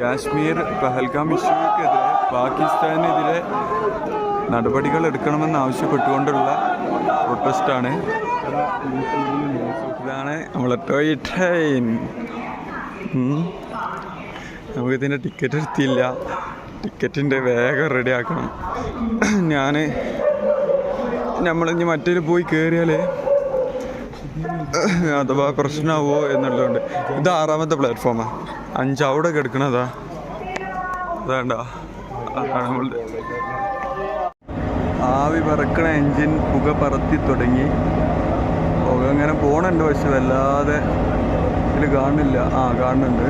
കാശ്മീർ പഹൽഗാം ഇഷ്യൂക്കെതിരെ പാകിസ്ഥാനെതിരെ നടപടികൾ എടുക്കണമെന്ന് ആവശ്യപ്പെട്ടുകൊണ്ടുള്ള പ്രൊട്ടസ്റ്റാണ് ഇതാണ് നമ്മളെ ടോയ് ട്രെയിൻ. നമുക്കിതിന്റെ ടിക്കറ്റ് എടുത്തില്ല. ടിക്കറ്റിന്റെ വേഗം റെഡി ആക്കണം. ഞാൻ നമ്മളിഞ്ഞ് മറ്റേൽ പോയി കയറിയാൽ അഥവാ പ്രശ്നമാവോ എന്നുള്ളതുകൊണ്ട്. ഇത് ആറാമത്തെ പ്ലാറ്റ്ഫോമാണ് അഞ്ച് അവിടെ കിടക്കണതാ. അതാണ്ട. ആവി പറക്കണ എഞ്ചിൻ പുക പറത്തി തുടങ്ങി. പുക അങ്ങനെ പോണുണ്ട് പക്ഷെ വല്ലാതെ ഇതിൽ കാണുന്നില്ല. ആ കാണുന്നുണ്ട്.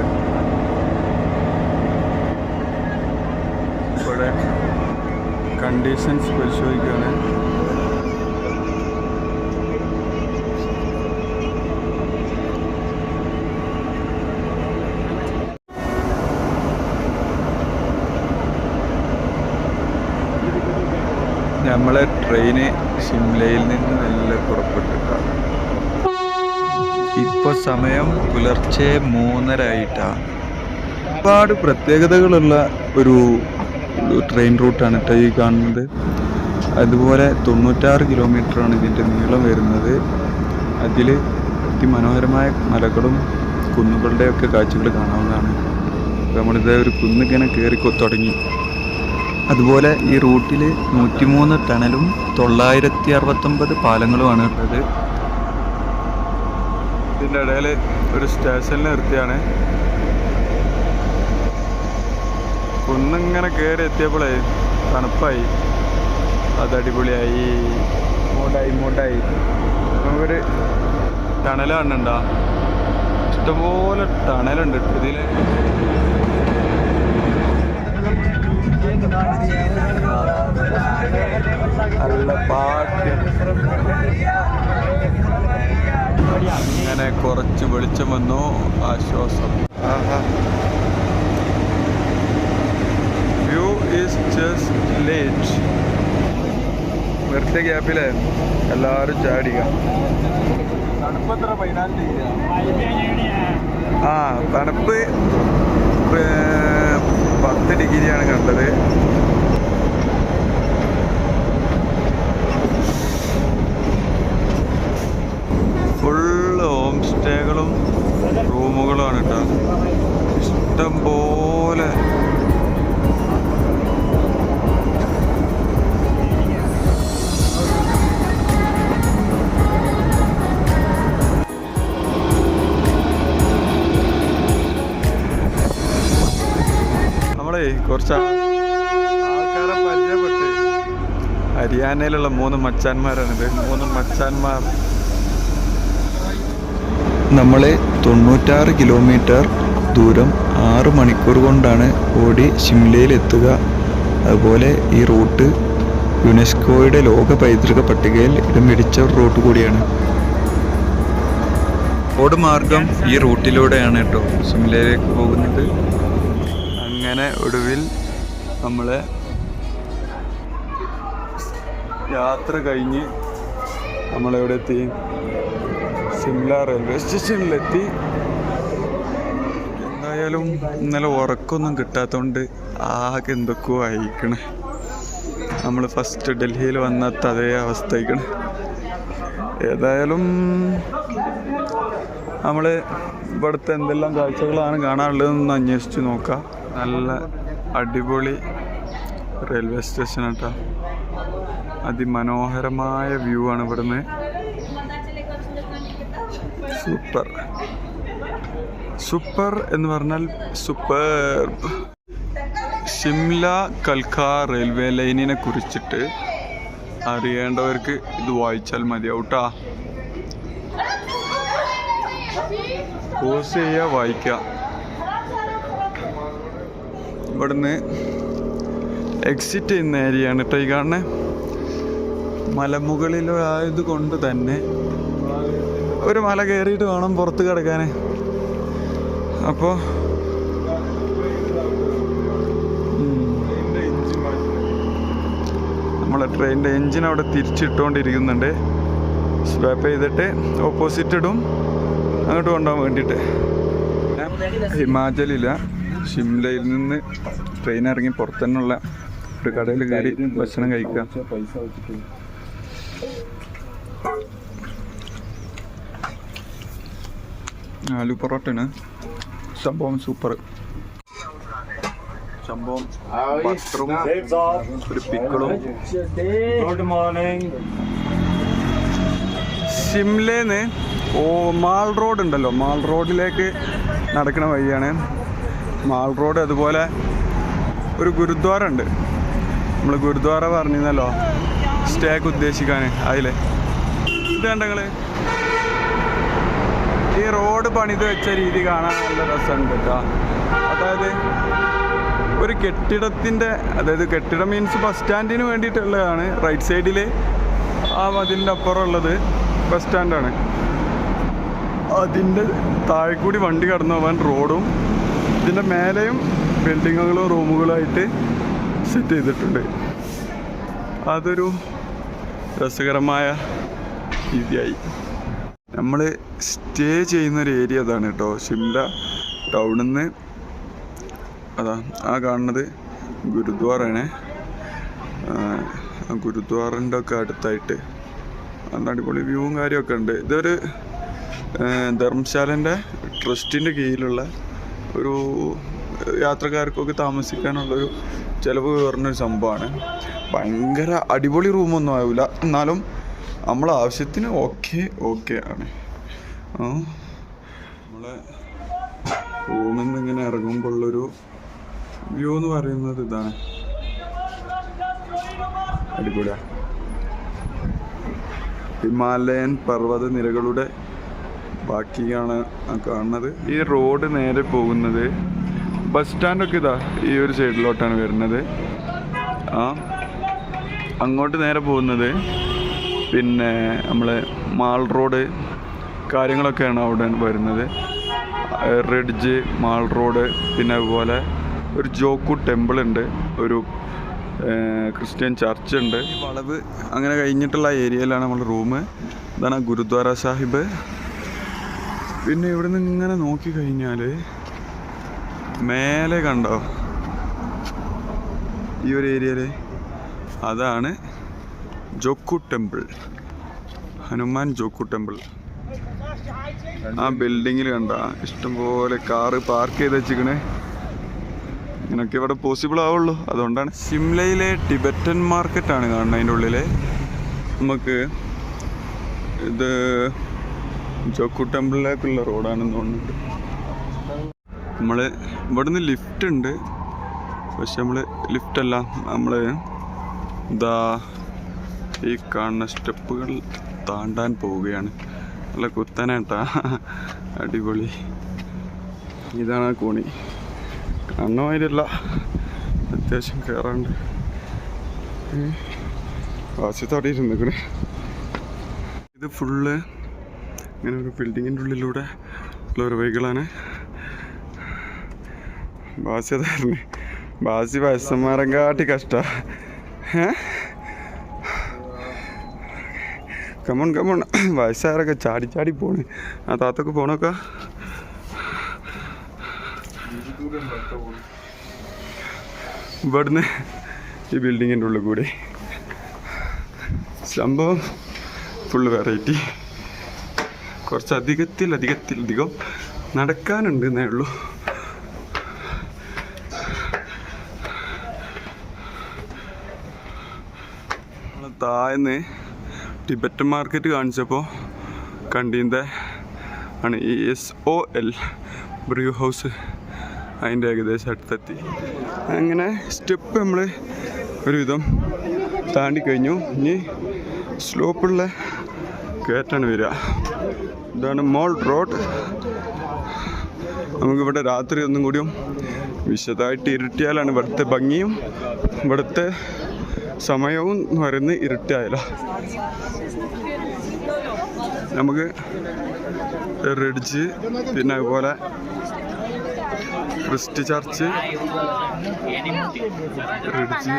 ഇവിടെ കണ്ടീഷൻസ് പരിശോധിക്കുകയാണ് നമ്മളെ ട്രെയിന് ഷിംലയിൽ നിന്ന് നല്ല പുറപ്പെട്ടിട്ടാണ് ഇപ്പോൾ സമയം പുലർച്ചെ മൂന്നര ആയിട്ടാണ് ഒരുപാട് പ്രത്യേകതകളുള്ള ഒരു ട്രെയിൻ റൂട്ടാണ് കേട്ടോ ഈ കാണുന്നത്. അതുപോലെ തൊണ്ണൂറ്റാറ് കിലോമീറ്ററാണ് ഇതിന്റെ നീളം വരുന്നത്. അതിൽ അതിമനോഹരമായ മലകളും കുന്നുകളുടെയൊക്കെ കാഴ്ചകൾ കാണാവുന്നതാണ്. നമ്മളിത് ഒരു കുന്നിങ്ങനെ കയറി തുടങ്ങി. അതുപോലെ ഈ റൂട്ടിൽ നൂറ്റിമൂന്ന് ടണലും തൊള്ളായിരത്തി അറുപത്തൊമ്പത് പാലങ്ങളുമാണ് ഉള്ളത്. ഇതിന്റെ ഇടയിൽ ഒരു സ്റ്റേഷനിൽ നിർത്തിയാണ്. കുന്നിങ്ങനെ കയറി എത്തിയപ്പോഴേ തണുപ്പായി. അത് അടിപൊളിയായി. മൂടായി മൂടായി. നമുക്കൊരു ടണൽ കാണുന്നുണ്ടോ? ഇഷ്ടംപോലെ ടണലുണ്ട്. ഇതിൽ നല്ല പാട്ട് അങ്ങനെ കുറച്ച് വെളിച്ചം വന്നു ആശ്വാസം. വ്യൂ ഈസ് ജസ്റ്റ് ലേറ്റ് വെറുതെ ഗ്യാപ്പിലെ എല്ലാവരും ചാടിക ആ? തണുപ്പ് പത്ത് ഡിഗ്രിയാണ് കണ്ടത്. ഫുള്ള് ഹോം സ്റ്റേകളും റൂമുകളുമാണ് കേട്ടോ ഇഷ്ടം പോലെ ഹരിയാനയിലുള്ള മൂന്ന് മച്ചാന്മാരാണ് മച്ചാന്മാരാണിത്. മൂന്ന് മച്ചാന്മാർ. നമ്മൾ തൊണ്ണൂറ്റാറ് കിലോമീറ്റർ ദൂരം ആറ് മണിക്കൂർ കൊണ്ടാണ് ഓടി ഷിംലയിൽ എത്തുക. അതുപോലെ ഈ റൂട്ട് യുനെസ്കോയുടെ ലോക പൈതൃക പട്ടികയിൽ ഇടം പിടിച്ച ഒരു റൂട്ട് കൂടിയാണ്. റോഡ് മാർഗം ഈ റൂട്ടിലൂടെയാണ് കേട്ടോ ഷിംലയിലേക്ക് പോകുന്നത്. അങ്ങനെ ഒടുവിൽ നമ്മളെ യാത്ര കഴിഞ്ഞ് നമ്മളെവിടെ എത്തി? സിംല റെയിൽവേ സ്റ്റേഷനിലെത്തി. എന്തായാലും ഇന്നലെ ഉറക്കൊന്നും കിട്ടാത്തതുകൊണ്ട് ആകെ എന്തൊക്കെയോ അയക്കണേ നമ്മൾ ഫസ്റ്റ് ഡൽഹിയിൽ വന്ന അതേ അവസ്ഥ ഏതായാലും നമ്മൾ ഇവിടുത്തെ എന്തെല്ലാം കാഴ്ചകളാണ് കാണാനുള്ളതെന്ന് അന്വേഷിച്ച് നോക്കാം. നല്ല അടിപൊളി റെയിൽവേ സ്റ്റേഷൻ കേട്ടോ അതിമനോഹരമായ വ്യൂ ആണ് ഇവിടുന്ന്. സൂപ്പർ സൂപ്പർ എന്ന് പറഞ്ഞാൽ സൂപ്പർ ഷിംല കൽക്ക റെയിൽവേ ലൈനിനെ കുറിച്ചിട്ട് അറിയേണ്ടവർക്ക് ഇത് വായിച്ചാൽ മതിയാവൂട്ടാ. പോസ് ചെയ്യുക വായിക്കുക ഇവിടുന്ന് എക്സിറ്റ് ചെയ്യുന്ന ഏരിയയാണ് കേട്ടോ ഈ കാണുന്നത് മലമുകളിലായത് കൊണ്ട് തന്നെ ഒരു മല കയറിയിട്ട് വേണം പുറത്ത് കിടക്കാൻ അപ്പോൾ നമ്മളെ ട്രെയിനിന്റെ എൻജിൻ അവിടെ തിരിച്ചിട്ടുകൊണ്ടിരിക്കുന്നുണ്ട് സ്വാപ്പ് ചെയ്തിട്ട് ഓപ്പോസിറ്റ് ഇടും. അങ്ങോട്ട് കൊണ്ടുപോകാൻ വേണ്ടിയിട്ട്. ഹിമാചലില ഷിംലയിൽ നിന്ന് ട്രെയിൻ ഇറങ്ങി പുറത്തുനിന്നുള്ള ഒരു കടയിൽ കയറി ഭക്ഷണം കഴിക്കാം പൈസ വെച്ചിട്ട് ആലു പൊറോട്ടയാണ്. സംഭവം സൂപ്പർ സംഭവം ബട്ടറും ഒരു പിക്കിളും. ഗുഡ് മോർണിംഗ് ഷിംലേന്ന് ഓ മാൾ റോഡ് ഉണ്ടല്ലോ. മാൾ റോഡിലേക്ക് നടക്കുന്ന വഴിയാണ്. മാൾ റോഡ് അതുപോലെ ഒരു ഗുരുദ്വാര ഉണ്ട്. നമ്മൾ ഗുരുദ്വാര പറഞ്ഞിരുന്നല്ലോ. സ്റ്റേക്ക് ഉദ്ദേശിക്കാൻ അതിൽ ഇത് കണ്ടങ്ങൾ ഈ റോഡ് പണിത് വെച്ച രീതി കാണാൻ നല്ല രസമുണ്ട് കേട്ടോ അതായത് ഒരു കെട്ടിടത്തിന്റെ അതായത് കെട്ടിടം മീൻസ് ബസ് സ്റ്റാൻഡിന് വേണ്ടിയിട്ടുള്ളതാണ്. റൈറ്റ് സൈഡിൽ ആ മതിലിന്റെ അപ്പുറം ഉള്ളത് ബസ് സ്റ്റാൻഡാണ് അതിന്റെ താഴെ കൂടി വണ്ടി കടന്നു പോകാൻ റോഡും ഇതിന്റെ മേലെയും ബിൽഡിങ്ങുകളും റൂമുകളുമായിട്ട് സെറ്റ് ചെയ്തിട്ടുണ്ട്. അതൊരു രസകരമായ രീതിയായി നമ്മൾ സ്റ്റേ ചെയ്യുന്ന ഒരു ഏരിയ അതാണ് കേട്ടോ ഷിംല ടൗണിൽ നിന്ന് അതാ ആ കാണുന്നത് ഗുരുദ്വാറാണ്. ഗുരുദ്വാറിന്റെ ഒക്കെ അടുത്തായിട്ട് നല്ല അടിപൊളി വ്യൂവും കാര്യമൊക്കെ ഉണ്ട്. ഇതൊരു ധർമ്മശാലന്റെ ട്രസ്റ്റിന്റെ കീഴിലുള്ള ഒരു യാത്രക്കാർക്കൊക്കെ താമസിക്കാനുള്ളൊരു ചിലവ് കുറഞ്ഞൊരു സംഭവമാണ്. ഭയങ്കര അടിപൊളി റൂമൊന്നും ആവില്ല എന്നാലും നമ്മളെ ആവശ്യത്തിന് ഓക്കെ ഓക്കെ ആണ്. നമ്മളെ റൂമിൽ നിന്ന് ഇങ്ങനെ ഇറങ്ങുമ്പോഴുള്ളൊരു വ്യൂ എന്ന് പറയുന്നത് ഇതാണ്. അടിപൊളിയ. ഹിമാലയൻ പർവത നിരകളുടെ ബാക്കിയാണ് കാണുന്നത്. ഈ റോഡ് നേരെ പോകുന്നത് ബസ് സ്റ്റാൻഡൊക്കെ ഇതാ ഈ ഒരു സൈഡിലോട്ടാണ് വരുന്നത്. ആ. അങ്ങോട്ട് നേരെ പോകുന്നത് പിന്നെ നമ്മൾ മാൾ റോഡ് കാര്യങ്ങളൊക്കെയാണ് അവിടെ വരുന്നത്. റെഡ്ജ് മാൾ റോഡ് പിന്നെ അതുപോലെ ഒരു ജോക്കു ടെമ്പിൾ ഉണ്ട് ഒരു ക്രിസ്ത്യൻ ചർച്ച് ഉണ്ട് വളവ് അങ്ങനെ കഴിഞ്ഞിട്ടുള്ള ഏരിയയിലാണ് നമ്മൾ റൂം ഇതാണ് ഗുരുദ്വാര സാഹിബ്. പിന്നെ ഇവിടെ നിന്ന് ഇങ്ങനെ നോക്കിക്കഴിഞ്ഞാൽ മേലെ കണ്ടോ? ഈ ഒരു ഏരിയയിൽ അതാണ് ജോക്കു ടെമ്പിൾ. ഹനുമാൻ ജോക്കു ടെമ്പിൾ. ആ ബിൽഡിങ്ങിൽ കണ്ട ഇഷ്ടംപോലെ കാറ് പാർക്ക് ചെയ്ത് വെച്ചിക്കണേ ഇങ്ങനൊക്കെ ഇവിടെ പോസിബിൾ ആവുള്ളൂ. അതുകൊണ്ടാണ് സിംലയിലെ ടിബറ്റൻ മാർക്കറ്റാണ് കാണുന്നത് അതിന്റെ ഉള്ളിൽ നമുക്ക് ഇത് ജോക്കു ടെമ്പിളിലേക്കുള്ള റോഡാണെന്ന് തോന്നുന്നുണ്ട്. നമ്മൾ ഇവിടുന്ന് ലിഫ്റ്റ് ഉണ്ട്. പക്ഷെ നമ്മൾ ലിഫ്റ്റല്ല. നമ്മൾ ഇതാ ഈ കാണുന്ന സ്റ്റെപ്പുകൾ താണ്ടാൻ പോവുകയാണ്. നല്ല കുത്തനാട്ടാ അടിപൊളി. ഇതാണ് ആ കോണി. കാണുന്ന മാതിരിയല്ല അത്യാവശ്യം കയറാണ്ട് വാസ്യത്തോടെ ഇരുന്നിക്കണേ ഇത് ഫുള്ള് ഇങ്ങനെ ഒരു ബിൽഡിങ്ങിന്റെ ഉള്ളിലൂടെ ഉള്ള ഒരു വഴികളാണ്. ബാസ്യതായിരുന്നു ബാസി വയസ്സന്മാരെ കാട്ടി കഷ്ട. കമോൺ കമോൺ വയസ്സായവരൊക്കെ ചാടി ചാടി പോണേ. ആ താത്തൊക്കെ പോണൊക്കെ. ഇവിടുന്ന് ഈ ബിൽഡിങ്ങിന്റെ ഉള്ളിൽ കൂടി. സംഭവം ഫുള്ള് വെറൈറ്റി കുറച്ച് അധികത്തിൽ അധികത്തിൽ അധികം നടക്കാനുണ്ട് എന്നേ ഉള്ളൂ. താഴ്ന്ന് ടിബറ്റൻ മാർക്കറ്റ് കാണിച്ചപ്പോൾ കണ്ടീന്റെ ആണ് ഈ S O L brew house അതിന്റെ ഏകദേശം അടുത്തെത്തി. അങ്ങനെ സ്റ്റെപ്പ് നമ്മൾ ഒരുവിധം താണ്ടി കഴിഞ്ഞു. ഇനി സ്ലോപ്പുള്ള കയറ്റാണ് വരിക. ഇതാണ് മോൾ റോഡ് നമുക്കിവിടെ രാത്രി ഒന്നും കൂടിയും വിശദമായിട്ട് ഇരുട്ടിയാലാണ് ഇവിടുത്തെ ഭംഗിയും. ഇവിടുത്തെ സമയവും എന്ന് പറയുന്നത് ഇരുട്ടായാലോ നമുക്ക് റെഡിച്ച് പിന്നെ അതുപോലെ Christ church ridge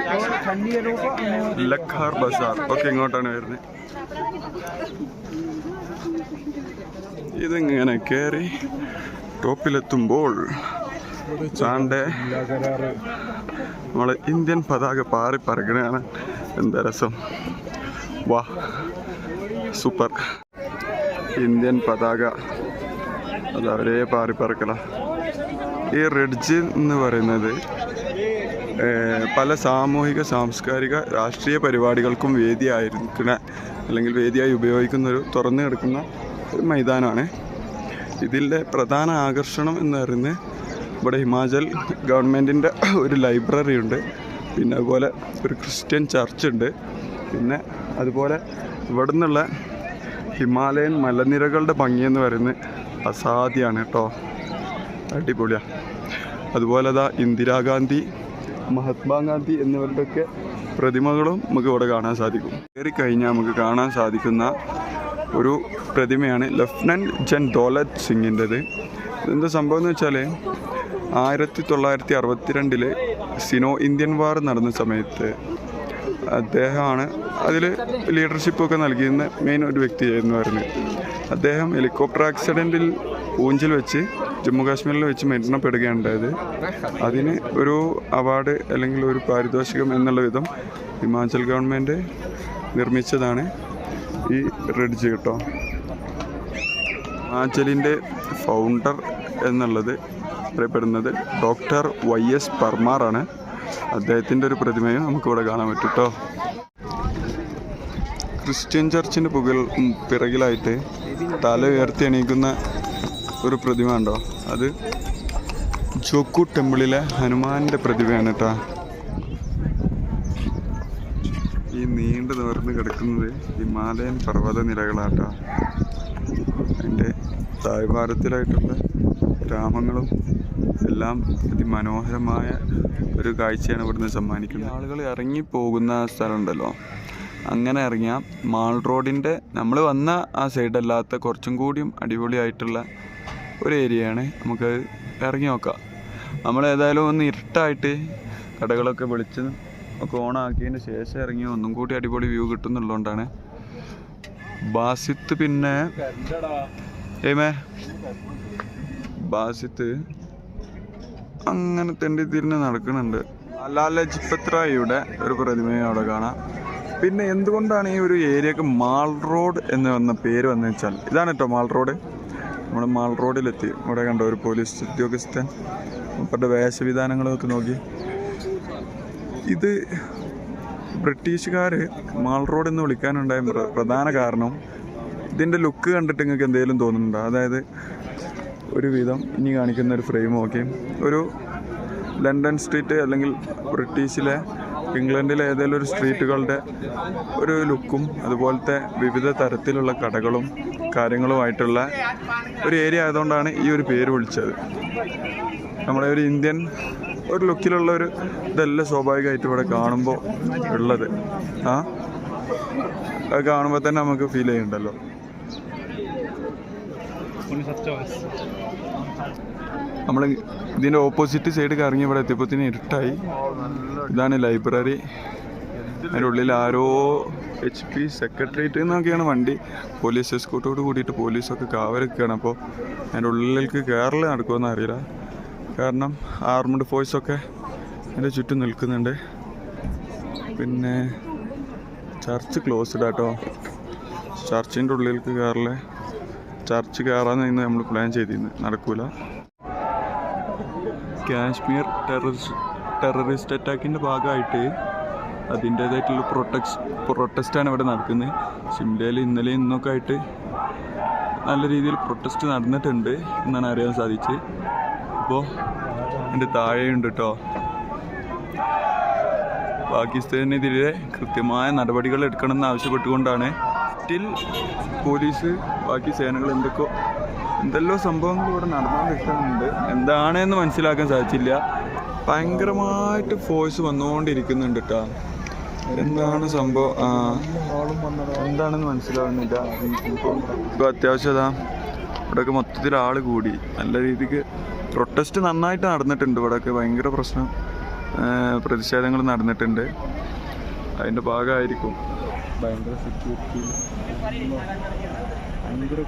Lakkar Bazaar ഒക്കെ ഇങ്ങോട്ടാണ് വരുന്നത്. ഇതിങ്ങനെ കയറി ടോപ്പിലെത്തുമ്പോൾ ചാണ്ടേ നമ്മളെ ഇന്ത്യൻ പതാക പാറി പറക്കണയാണ് എന്താ രസം? വാ സൂപ്പർ. ഇന്ത്യൻ പതാക അത് അവരെ പാറി പറക്കല ഈ റിഡ്ജ് എന്ന് പറയുന്നത് പല സാമൂഹിക സാംസ്കാരിക രാഷ്ട്രീയ പരിപാടികൾക്കും വേദിയായിരിക്കുന്ന അല്ലെങ്കിൽ വേദിയായി ഉപയോഗിക്കുന്ന ഒരു തുറന്നു കിടക്കുന്ന ഒരു മൈതാനമാണ്. ഇതിന്റെ പ്രധാന ആകർഷണം എന്ന് പറയുന്നത് ഇവിടെ ഹിമാചൽ ഗവൺമെന്റിന്റെ ഒരു ലൈബ്രറി ഉണ്ട്. പിന്നെ അതുപോലെ ഒരു ക്രിസ്ത്യൻ ചർച്ച് ഉണ്ട്. പിന്നെ അതുപോലെ ഇവിടെ നിന്നുള്ള ഹിമാലയൻ മലനിരകളുടെ ഭംഗിയെന്ന് പറയുന്നത് അസാധ്യമാണ് കേട്ടോ. അടിപൊളിയാണ് അതുപോലെ അതാ ഇന്ദിരാഗാന്ധി മഹാത്മാഗാന്ധി എന്നിവരുടെയൊക്കെ പ്രതിമകളും നമുക്ക് ഇവിടെ കാണാൻ സാധിക്കും. കയറി കഴിഞ്ഞാൽ നമുക്ക് കാണാൻ സാധിക്കുന്ന ഒരു പ്രതിമയാണ് ലഫ്റ്റനന്റ് ജൻ ദോലത് സിംഗിന്റെത്. എന്താ സംഭവം എന്ന് വെച്ചാൽ ആയിരത്തി തൊള്ളായിരത്തി അറുപത്തിരണ്ടിലെ സിനോ ഇന്ത്യൻ വാർ നടന്ന സമയത്ത് അദ്ദേഹമാണ് അതിൽ ലീഡർഷിപ്പൊക്കെ നൽകിയിരുന്ന മെയിൻ ഒരു വ്യക്തിയായിരുന്നു പറയുന്നത് അദ്ദേഹം ഹെലികോപ്റ്റർ ആക്സിഡന്റിൽ ഊഞ്ചിൽ വെച്ച് ജമ്മു കാശ്മീരിൽ വെച്ച് മരണപ്പെടുകയുണ്ടായത് അതിന് ഒരു അവാർഡ് അല്ലെങ്കിൽ ഒരു പാരിതോഷികം എന്നുള്ള വിധം ഹിമാചൽ ഗവൺമെന്റ് നിർമ്മിച്ചതാണ് ഈ റെഡ്ജ് കേട്ടോ. ഹിമാചലിന്റെ ഫൗണ്ടർ എന്നുള്ളത് അറിയപ്പെടുന്നത് ഡോക്ടർ വൈ എസ് പർമാറാണ്. അദ്ദേഹത്തിന്റെ ഒരു പ്രതിമയും നമുക്കിവിടെ കാണാൻ പറ്റും കേട്ടോ ക്രിസ്ത്യൻ ചർച്ചിന്റെ പുകൽ പിറകിലായിട്ട് തല ഉയർത്തി എണീക്കുന്ന ഒരു പ്രതിമ ഉണ്ടോ? അത് ജോക്കു ടെമ്പിളിലെ ഹനുമാന്റെ പ്രതിമയാണ് കേട്ടോ ഈ നീണ്ടു നിവർന്ന് കിടക്കുന്നത് ഹിമാലയൻ പർവത നിരകളാട്ടോ അതിന്റെ തായ്വാരത്തിലായിട്ടുള്ള ഗ്രാമങ്ങളും എല്ലാം അതിമനോഹരമായ ഒരു കാഴ്ചയാണ് ഇവിടുന്ന് സമ്മാനിക്കുന്നത്. ആളുകൾ ഇറങ്ങി പോകുന്ന സ്ഥലമുണ്ടല്ലോ. അങ്ങനെ ഇറങ്ങിയ മാൾ റോഡിന്റെ നമ്മൾ വന്ന ആ സൈഡല്ലാത്ത കുറച്ചും കൂടിയും അടിപൊളിയായിട്ടുള്ള ഒരു ഏരിയയാണ്. നമുക്ക് ഇറങ്ങി നോക്കാം. നമ്മൾ ഏതായാലും ഒന്ന് ഇരുട്ടായിട്ട് കടകളൊക്കെ വിളിച്ച് ഒക്കെ ഓണാക്കിയതിന് ശേഷം ഇറങ്ങി ഒന്നും കൂടി അടിപൊളി വ്യൂ കിട്ടുന്നുള്ളതുകൊണ്ടാണ്. ബാസിത്ത് പിന്നെ ഏമേ? ബാസിത്ത് അങ്ങനെ തെണ്ടി തിരിഞ്ഞ് നടക്കുന്നുണ്ട്. ലാല ലജ്പത് ഒരു പ്രതിമയും അവിടെ കാണാം. പിന്നെ എന്തുകൊണ്ടാണ് ഈ ഒരു ഏരിയക്ക് മാൾ റോഡ് എന്ന് വന്ന പേര് വന്നു വെച്ചാൽ ഇതാണ് കേട്ടോ മാൾ റോഡ്. നമ്മൾ മാൾ റോഡിലെത്തി. ഇവിടെ കണ്ടോ ഒരു പോലീസ് ഉദ്യോഗസ്ഥൻ. അവരുടെ വേഷവിധാനങ്ങളൊക്കെ നോക്കി. ഇത് ബ്രിട്ടീഷുകാർ മാൾ റോഡ് എന്ന് വിളിക്കാനുണ്ടായ പ്ര- പ്രധാന കാരണം ഇതിന്റെ ലുക്ക് കണ്ടിട്ട് നിങ്ങൾക്ക് എന്തെങ്കിലും തോന്നുന്നുണ്ടോ? അതായത് ഒരു വിധം ഇനി കാണിക്കുന്ന ഒരു ഫ്രെയിം നോക്കി ഒരു ലണ്ടൻ സ്ട്രീറ്റ് അല്ലെങ്കിൽ ബ്രിട്ടീഷിലെ ഇംഗ്ലണ്ടിലെ ഏതെങ്കിലും ഒരു സ്ട്രീറ്റുകളുടെ ഒരു ലുക്കും അതുപോലത്തെ വിവിധ തരത്തിലുള്ള കടകളും കാര്യങ്ങളുമായിട്ടുള്ള ഒരു ഏരിയ ആയതുകൊണ്ടാണ് ഈ ഒരു പേര് വിളിച്ചത്. നമ്മുടെ ഒരു ഇന്ത്യൻ ഒരു ലുക്കിലുള്ള ഒരു ഇതെല്ലാം സ്വാഭാവികമായിട്ട് ഇവിടെ കാണുമ്പോൾ ഉള്ളത്. ആ? അത് കാണുമ്പോൾ തന്നെ നമുക്ക് ഫീൽ ചെയ്യുന്നുണ്ടല്ലോ. നമ്മൾ ഇതിന്റെ ഓപ്പോസിറ്റ് സൈഡ് കറങ്ങി ഇവിടെ എത്തിയപ്പോഴത്തേന് ഇരുട്ടായി. ഇതാണ് ലൈബ്രറി അതിന്റെ ഉള്ളിൽ ആരോ എച്ച് പി സെക്രട്ടേറിയറ്റ് എന്നൊക്കെയാണ് വണ്ടി. പോലീസ് എസ്കോട്ടോട് കൂടിയിട്ട് പോലീസൊക്കെ കാവലൊക്കെയാണ്. അപ്പോൾ അതിന്റെ ഉള്ളിലേക്ക് കയറൽ നടക്കുമെന്ന് അറിയില്ല. കാരണം ആർമഡ് ഫോഴ്സൊക്കെ അതിന്റെ ചുറ്റും നിൽക്കുന്നുണ്ട്. പിന്നെ ചർച്ച് ക്ലോസ്ഡ് ആട്ടോ ചർച്ചിന്റെ ഉള്ളിലേക്ക് കയറൽ ചർച്ച് കയറാന്ന് ഇന്ന് നമ്മൾ പ്ലാൻ ചെയ്തിരുന്നു. നടക്കൂല. കാശ്മീർ ടെററിസ്റ്റ് ടെററിസ്റ്റ് അറ്റാക്കിന്റെ ഭാഗമായിട്ട് അതിന്റേതായിട്ടുള്ള പ്രൊട്ടക്സ് പ്രൊട്ടസ്റ്റാണ് ഇവിടെ നടക്കുന്നത്. ഷിംലയിൽ ഇന്നലെ ഇന്നൊക്കെ ആയിട്ട് നല്ല രീതിയിൽ പ്രൊട്ടസ്റ്റ് നടന്നിട്ടുണ്ട് എന്നാണ് അറിയാൻ സാധിച്ചത്. അപ്പോൾ എന്റെ താഴെയുണ്ട് കേട്ടോ പാകിസ്ഥാനെതിരെ കൃത്യമായ നടപടികൾ എടുക്കണമെന്ന് ആവശ്യപ്പെട്ടുകൊണ്ടാണ്. സ്റ്റിൽ പോലീസ് ബാക്കി സേനകൾ എന്തൊക്കെ എന്തെല്ലോ സംഭവങ്ങൾ ഇവിടെ നടന്നുകൊണ്ടിരിക്കുന്നുണ്ട്. എന്താണെന്ന് മനസ്സിലാക്കാൻ സാധിച്ചില്ല. ഭയങ്കരമായിട്ട് ഫോഴ്സ് വന്നുകൊണ്ടിരിക്കുന്നുണ്ട് കേട്ടോ എന്താണ് സംഭവം? എന്താണെന്ന് മനസ്സിലാവുന്നില്ല. ഇപ്പോൾ അത്യാവശ്യം അതാ ഇവിടെയൊക്കെ മൊത്തത്തിൽ ആൾ കൂടി. നല്ല രീതിക്ക് പ്രൊട്ടസ്റ്റ് നന്നായിട്ട് നടന്നിട്ടുണ്ട് ഇവിടെയൊക്കെ ഭയങ്കര പ്രശ്നം പ്രതിഷേധങ്ങൾ നടന്നിട്ടുണ്ട്. അതിന്റെ ഭാഗമായിരിക്കും. ഭയങ്കര സെക്യൂരിറ്റി ഭയങ്കര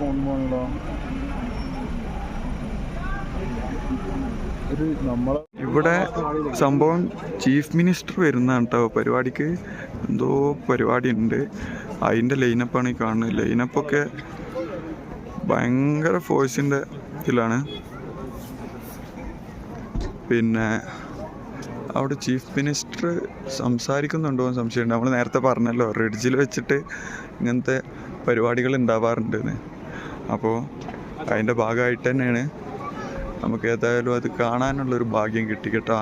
നമ്മളെ ഇവിടെ സംഭവം ചീഫ് മിനിസ്റ്റർ വരുന്നതാണ് കേട്ടോ പരിപാടിക്ക് എന്തോ പരിപാടി ഉണ്ട് അതിന്റെ ലൈനപ്പാണ് ഈ കാണുന്നത്. ലൈനപ്പൊക്കെ ഭയങ്കര ഫോഴ്സിന്റെ ഇതിലാണ്. പിന്നെ അവിടെ ചീഫ് മിനിസ്റ്റർ സംസാരിക്കുന്നുണ്ടോ എന്ന് സംശയമുണ്ട്. നമ്മൾ നേരത്തെ പറഞ്ഞല്ലോ റിഡ്ജിൽ വെച്ചിട്ട് ഇങ്ങനത്തെ പരിപാടികൾ ഉണ്ടാവാറുണ്ട് അപ്പോൾ അതിന്റെ ഭാഗമായിട്ട് തന്നെയാണ് നമുക്ക് ഏതായാലും അത് കാണാനുള്ളൊരു ഭാഗ്യം കിട്ടി കേട്ടോ.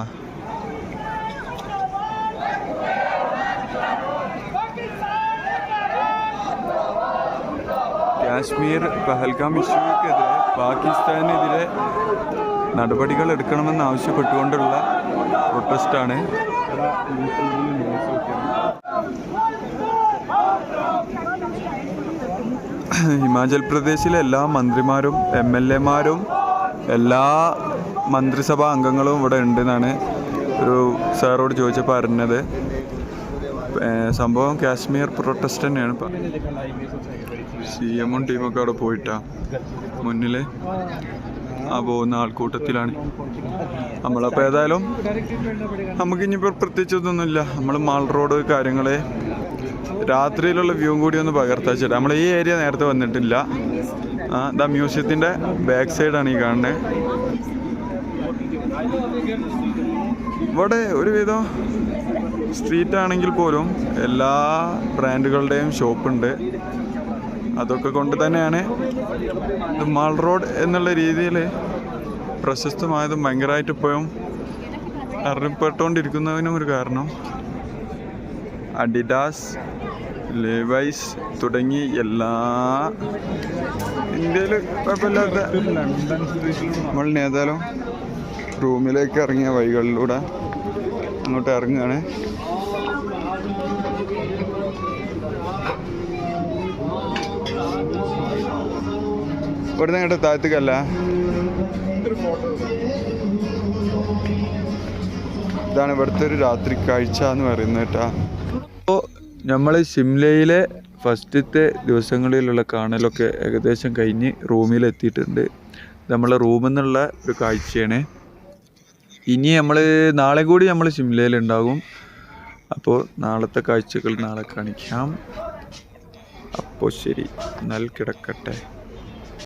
കാശ്മീർ പഹൽഗാം ഇഷ്യൂക്കെതിരെ പാകിസ്ഥാനെതിരെ നടപടികൾ എടുക്കണമെന്ന് ആവശ്യപ്പെട്ടുകൊണ്ടുള്ള പ്രൊട്ടസ്റ്റാണ് ഹിമാചൽ പ്രദേശിലെ എല്ലാ മന്ത്രിമാരും എം എൽ എമാരും എല്ലാ മന്ത്രിസഭാ അംഗങ്ങളും ഇവിടെ ഉണ്ടെന്നാണ് ഒരു സാറോട് ചോദിച്ചപ്പോൾ അറിഞ്ഞത് സംഭവം കാശ്മീർ പ്രൊട്ടസ്റ്റ് തന്നെയാണ്. സി എമ്മും ടീമൊക്കെ അവിടെ പോയിട്ടാ. മുന്നിൽ ആ പോകുന്ന ആൾക്കൂട്ടത്തിലാണ്. നമ്മളപ്പോൾ ഏതായാലും നമുക്കിനിയിപ്പോൾ പ്രത്യേകിച്ചൊന്നുമില്ല നമ്മൾ മാൾ റോഡ് കാര്യങ്ങൾ രാത്രിയിലുള്ള വ്യൂ കൂടി ഒന്ന് പകർത്താച്ചിട്ട് നമ്മൾ ഈ ഏരിയ നേരത്തെ വന്നിട്ടില്ല. ദ മ്യൂസിയത്തിന്റെ ബാക്ക് സൈഡാണ് ഈ കാണുന്നത് ഇവിടെ ഒരുവിധം സ്ട്രീറ്റ് ആണെങ്കിൽ പോലും എല്ലാ ബ്രാൻഡുകളുടെയും ഷോപ്പുണ്ട് അതൊക്കെ കൊണ്ട് തന്നെയാണ് ഇത് മാൾ റോഡ് എന്നുള്ള രീതിയിൽ പ്രശസ്തമായതും ഭയങ്കരമായിട്ട് ഇപ്പോഴും അറിയപ്പെട്ടുകൊണ്ടിരിക്കുന്നതിനും ഒരു കാരണം. അഡിഡാസ് ലെവൈസ് തുടങ്ങി എല്ലാ ഇന്ത്യയിൽ കുഴപ്പമില്ലാത്ത നമ്മൾ നേതാലും ഏതായാലും റൂമിലേക്ക് ഇറങ്ങിയ വഴികളിലൂടെ അങ്ങോട്ട് ഇറങ്ങുകയാണ്. ഇവിടുന്ന് അങ്ങോട്ട് താഴത്തേക്കല്ല. ഇതാണ് ഇവിടുത്തെ ഒരു രാത്രി കാഴ്ച എന്ന് പറയുന്നത് കേട്ടാ. നമ്മൾ ഷിംലയിലെ ഫസ്റ്റത്തെ ദിവസങ്ങളിലുള്ള കാണലൊക്കെ ഏകദേശം കഴിഞ്ഞ് റൂമിലെത്തിയിട്ടുണ്ട്. നമ്മളെ റൂമിൽ നിന്നുള്ള ഒരു കാഴ്ചയാണ്. ഇനി നമ്മൾ നാളെ കൂടി നമ്മൾ ഷിംലയിലുണ്ടാകും. അപ്പോൾ നാളത്തെ കാഴ്ചകൾ നാളെ കാണിക്കാം. അപ്പോൾ ശരി എന്നാൽ കിടക്കട്ടെ.